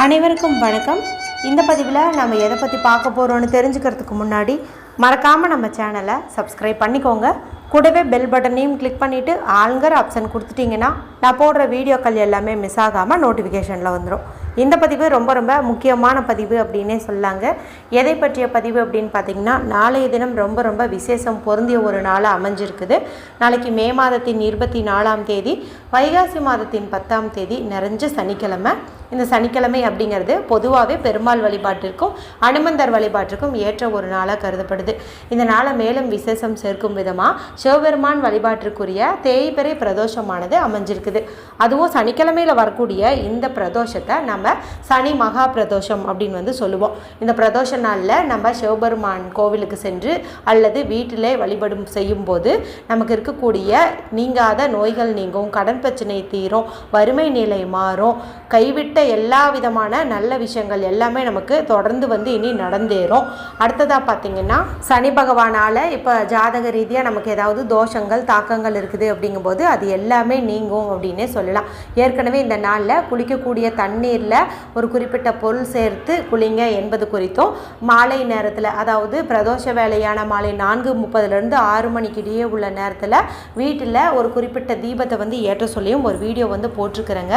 அனைவருக்கும் வணக்கம். இந்த பதிவில் நம்ம எதை பற்றி பார்க்க போகிறோன்னு தெரிஞ்சுக்கிறதுக்கு முன்னாடி மறக்காமல் நம்ம சேனலை சப்ஸ்கிரைப் பண்ணிக்கோங்க. கூடவே பெல் பட்டனையும் கிளிக் பண்ணிவிட்டு ஆளுங்கிற ஆப்ஷன் கொடுத்துட்டிங்கன்னா நான் போடுற வீடியோக்கள் எல்லாமே மிஸ் ஆகாமல் நோட்டிஃபிகேஷனில் வந்துடும் இந்த பதிவு ரொம்ப ரொம்ப முக்கியமான பதிவு அப்படின்னே சொல்லாங்க. எதை பற்றிய பதிவு அப்படின்னு பார்த்தீங்கன்னா நாளைய தினம் ரொம்ப ரொம்ப விசேஷம் பொருந்திய ஒரு நாளாக அமைஞ்சிருக்குது. நாளைக்கு மே மாதத்தின் இருபத்தி நாலாம் தேதி வைகாசி மாதத்தின் பத்தாம் தேதி நிறைஞ்ச சனிக்கிழமை. இந்த சனிக்கிழமை அப்படிங்கிறது பொதுவாகவே பெருமாள் வழிபாட்டிற்கும் அனுமந்தர் வழிபாட்டிற்கும் ஏற்ற ஒரு நாளாக கருதப்படுது. இந்த நாளை மேலும் விசேஷம் சேர்க்கும் விதமாக சிவபெருமான் வழிபாட்டிற்குரிய தேய்பிறை பிரதோஷமானது அமைஞ்சிருக்குது. அதுவும் சனிக்கிழமையில் வரக்கூடிய இந்த பிரதோஷத்தை நம்ம சனி மகா பிரதோஷம் அப்படின்னு வந்து சொல்லுவோம். இந்த பிரதோஷ நாளில் நம்ம சிவபெருமான் கோவிலுக்கு சென்று அல்லது வீட்டிலே வழிபடும் செய்யும்போது நமக்கு இருக்கக்கூடிய நீங்காத நோய்கள் நீங்கும் கடன் பிரச்சனை தீரும் வறுமை நிலை மாறும் கைவிட்ட எல்லா விதமான நல்ல விஷயங்கள் எல்லாமே நமக்கு தொடர்ந்து வந்து இனி நடந்தேறும். அடுத்ததாக பார்த்தீங்கன்னா சனி பகவானால் இப்போ ஜாதக ரீதியாக நமக்கு ஏதாவது தோஷங்கள் தாக்கங்கள் இருக்குது அப்படிங்கும்போது அது எல்லாமே நீங்கும் அப்படின்னே சொல்லலாம். ஏற்கனவே இந்த நாளில் குளிக்கக்கூடிய தண்ணீரில் ஒரு குறிப்பிட்ட பொருள் சேர்த்து குளிங்க என்பது குறித்தும் மாலை நேரத்தில் அதாவது பிரதோஷ வேலையான மாலை நான்கு முப்பதுலேருந்து ஆறு மணிக்கு இடையே உள்ள நேரத்தில் வீட்டில் ஒரு குறிப்பிட்ட தீபத்தை வந்து ஏற்ற சொல்லியும் ஒரு வீடியோ வந்து போட்டிருக்கிறேங்க.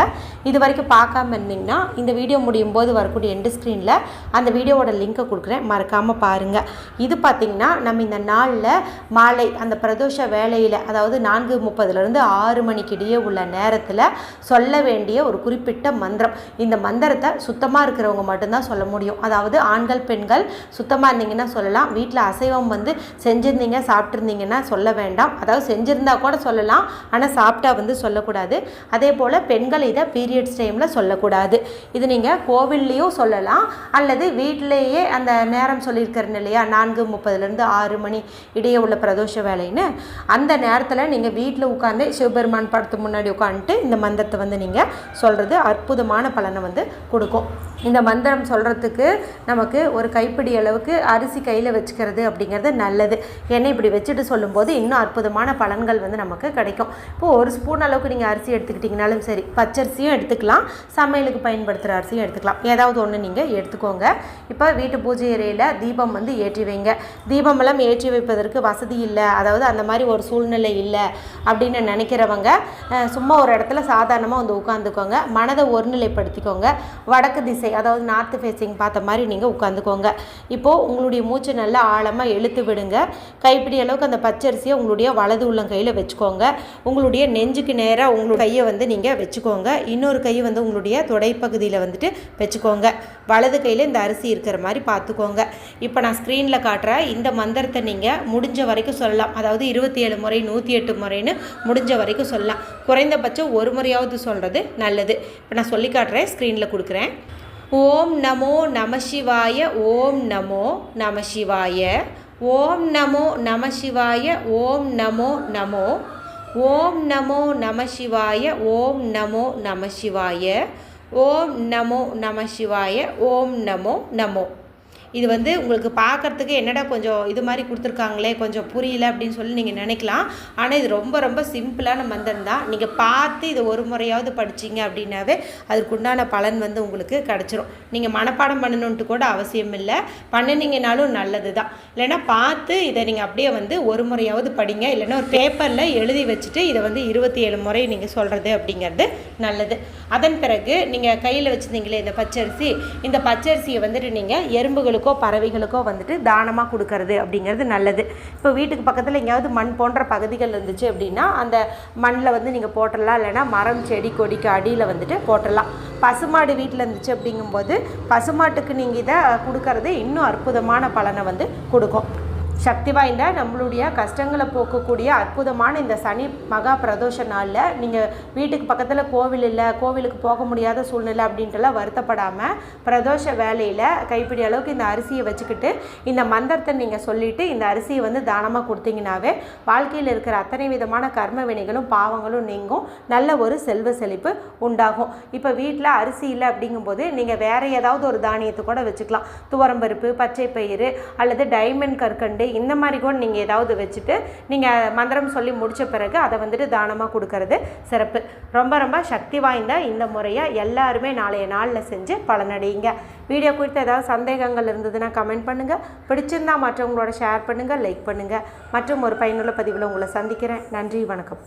இது வரைக்கும் பார்க்காம இருந்தீங்கன்னா இந்த வீடியோ முடியும் போது வரக்கூடிய எண்டு ஸ்க்ரீனில் அந்த வீடியோவோட லிங்க்கை கொடுக்குறேன். மறக்காமல் பாருங்கள் இது பார்த்திங்கன்னா நம்ம இந்த நாளில் மாலை அந்த பிரதோஷ வேலையில் அதாவது நான்கு முப்பதுலேருந்து ஆறு மணிக்கு இடையே உள்ள நேரத்தில் சொல்ல வேண்டிய ஒரு குறிப்பிட்ட மந்திரம். இந்த மந்திரத்தை சுத்தமாக இருக்கிறவங்க மட்டும்தான் சொல்ல முடியும். அதாவது ஆண்கள் பெண்கள் சுத்தமாக இருந்தீங்கன்னா சொல்லலாம். வீட்டில் அசைவம் வந்து செஞ்சுருந்தீங்க சாப்பிட்ருந்தீங்கன்னா சொல்ல வேண்டாம். அதாவது செஞ்சுருந்தா கூட சொல்லலாம் ஆனால் சாப்பிட்டா வந்து சொல்லக்கூடாது. அதே போல் பெண்கள் இதை பீரியட்ஸ் டைமில் சொல்லக்கூடாது. இது நீங்கள் கோவில்லையும் சொல்லலாம். அல்லது வீட்டிலேயே அந்த நேரம் சொல்லியிருக்கிறேன் இல்லையா? நான்கு முப்பதுலேருந்து ஆறு மணி இடையே உள்ள பிரதோஷ வேலைன்னு. அந்த நேரத்தில் நீங்கள் வீட்டில் உட்காந்து சிவபெருமான் படத்து முன்னாடி உட்காந்துட்டு இந்த மந்திரத்தை வந்து நீங்கள் சொல்கிறது அற்புதமான பலனை வந்து கொடுக்கும். இந்த மந்திரம் சொல்கிறதுக்கு நமக்கு ஒரு கைப்பிடி அளவுக்கு அரிசி கையில் வச்சுக்கிறது அப்படிங்கிறது நல்லது. ஏன்னா இப்படி வச்சுட்டு சொல்லும்போது இன்னும் அற்புதமான பலன்கள் வந்து நமக்கு கிடைக்கும். இப்போது ஒரு ஸ்பூன் அளவுக்கு நீங்கள் அரிசி எடுத்துக்கிட்டிங்கனாலும் சரி பச்சரிசியும் எடுத்துக்கலாம். சமையல் சமையலுக்கு பயன்படுத்துகிற அரிசியும் எடுத்துக்கலாம். ஏதாவது ஒன்று நீங்கள் எடுத்துக்கோங்க. இப்போ வீட்டு பூஜை அறையில் தீபம் வந்து ஏற்றி வைங்க. தீபமெல்லாம் ஏற்றி வைப்பதற்கு வசதி இல்லை. அதாவது அந்த மாதிரி ஒரு சூழ்நிலை இல்லை அப்படின்னு நினைக்கிறவங்க சும்மா ஒரு இடத்துல சாதாரணமாக வந்து உட்காந்துக்கோங்க மனதை ஒருநிலைப்படுத்திக்கோங்க. வடக்கு திசை அதாவது நார்த்து ஃபேஸிங் பார்த்த மாதிரி நீங்கள் உட்காந்துக்கோங்க இப்போது உங்களுடைய மூச்சை நல்லா ஆழமாக இழுத்து விடுங்க. கைப்பிடி அளவுக்கு அந்த பச்சரிசியை உங்களுடைய வலது உள்ளங்கையில் வச்சுக்கோங்க. உங்களுடைய நெஞ்சுக்கு நேராக உங்களுடைய கையை வந்து நீங்கள் வச்சுக்கோங்க. இன்னொரு கை வந்து உங்களுடைய தொடைப்பகுதியில் வந்துட்டு வச்சுக்கோங்க. வலது கையில் இந்த அரிசி இருக்கிற மாதிரி பார்த்துக்கோங்க இப்போ நான் ஸ்க்ரீனில் காட்டுற இந்த மந்திரத்தை நீங்கள் முடிஞ்ச வரைக்கும் சொல்லலாம். அதாவது இருபத்தி ஏழு முறை நூற்றி எட்டு முறைன்னு முடிஞ்ச வரைக்கும் சொல்லலாம். குறைந்தபட்சம் ஒரு முறையாவது சொல்கிறது நல்லது. இப்போ நான் சொல்லி காட்டுறேன். ஸ்க்ரீனில் கொடுக்குறேன். ஓம் நமோ நம சிவாய ஓம் நமோ நம சிவாய ஓம் நமோ நம சிவாய ஓம் நமோ நமோ ஓம் நமோ நம சிவாய ஓம் நமோ நம சிவாய ஓம் நமோ நம சிவாய ஓம் நமோ நமோ. இது வந்து உங்களுக்கு பார்க்கறதுக்கு என்னடா கொஞ்சம் இது மாதிரி கொடுத்துருக்காங்களே கொஞ்சம் புரியல அப்படின்னு சொல்லி நீங்கள் நினைக்கலாம். ஆனால் இது ரொம்ப ரொம்ப சிம்பிளான மந்திரம் தான். நீங்கள் பார்த்து இதை ஒரு முறையாவது படிச்சீங்க அப்படின்னாவே அதுக்குண்டான பலன் வந்து உங்களுக்கு கிடச்சிரும். நீங்கள் மனப்பாடம் பண்ணணுன்ட்டு கூட அவசியம் இல்லை. பண்ணினீங்கனாலும் நல்லது தான். இல்லைன்னா பார்த்து இதை நீங்கள் அப்படியே வந்து ஒரு முறையாவது படிங்க. இல்லைன்னா ஒரு பேப்பரில் எழுதி வச்சுட்டு இதை வந்து இருபத்தி ஏழு முறை நீங்கள் சொல்கிறது அப்படிங்கிறது நல்லது. அதன் பிறகு நீங்கள் கையில் வச்சுருந்தீங்களே இந்த பச்சரிசி. இந்த பச்சரிசியை வந்துட்டு நீங்கள் எறும்புகளுக்கு பறவைகளுக்கோ வந்துட்டு தானமாக கொடுக்கறது அப்படிங்கிறது நல்லது. இப்போ வீட்டுக்கு பக்கத்தில் எங்கேயாவது மண் போன்ற பகுதிகள் இருந்துச்சு அப்படின்னா அந்த மண்ணில் வந்து நீங்கள் போட்டுடலாம். இல்லைன்னா மரம் செடி கொடிக்கு அடியில் வந்துட்டு போட்டுடலாம். பசுமாடு வீட்டில் இருந்துச்சு அப்படிங்கும்போது பசுமாட்டுக்கு நீங்கள் இதை கொடுக்கறது இன்னும் அற்புதமான பலனை வந்து கொடுக்கும். சக்தி வாய்ந்த நம்மளுடைய கஷ்டங்களை போக்கக்கூடிய அற்புதமான இந்த சனி மகா பிரதோஷ நாளில் நீங்கள் வீட்டுக்கு பக்கத்தில் கோவில் இல்லை கோவிலுக்கு போக முடியாத சூழ்நிலை அப்படின்ட்டுலாம் வருத்தப்படாமல் பிரதோஷ வேலையில் கைப்பிடி அளவுக்கு இந்த அரிசியை வச்சுக்கிட்டு இந்த மந்திரத்தை நீங்கள் சொல்லிவிட்டு இந்த அரிசியை வந்து தானமாக கொடுத்தீங்கன்னாவே வாழ்க்கையில் இருக்கிற அத்தனை விதமான கர்ம வினைகளும் பாவங்களும் நீங்கும். நல்ல ஒரு செல்வ செழிப்பு உண்டாகும். இப்போ வீட்டில் அரிசி இல்லை அப்படிங்கும்போது நீங்கள் வேறு ஏதாவது ஒரு தானியத்தை கூட வச்சுக்கலாம். துவரம்பருப்பு பச்சை பயிறு அல்லது டைமண்ட் கற்கண்டு ரெண்டு இந்த மாதிரி கூட நீங்கள் ஏதாவது வச்சுட்டு நீங்கள் மந்திரம் சொல்லி முடித்த பிறகு அதை வந்துட்டு தானமாக கொடுக்கறது சிறப்பு. ரொம்ப ரொம்ப சக்தி வாய்ந்த இந்த முறையை எல்லாருமே நாளைய நாளில் செஞ்சு பலனடையுங்க. வீடியோ குறித்து ஏதாவது சந்தேகங்கள் இருந்ததுன்னா கமெண்ட் பண்ணுங்கள் பிடிச்சிருந்தா மற்றவங்களோட ஷேர் பண்ணுங்கள் லைக் பண்ணுங்கள் மற்றும் ஒரு பயனுள்ள பதிவில் உங்களை சந்திக்கிறேன். நன்றி வணக்கம்.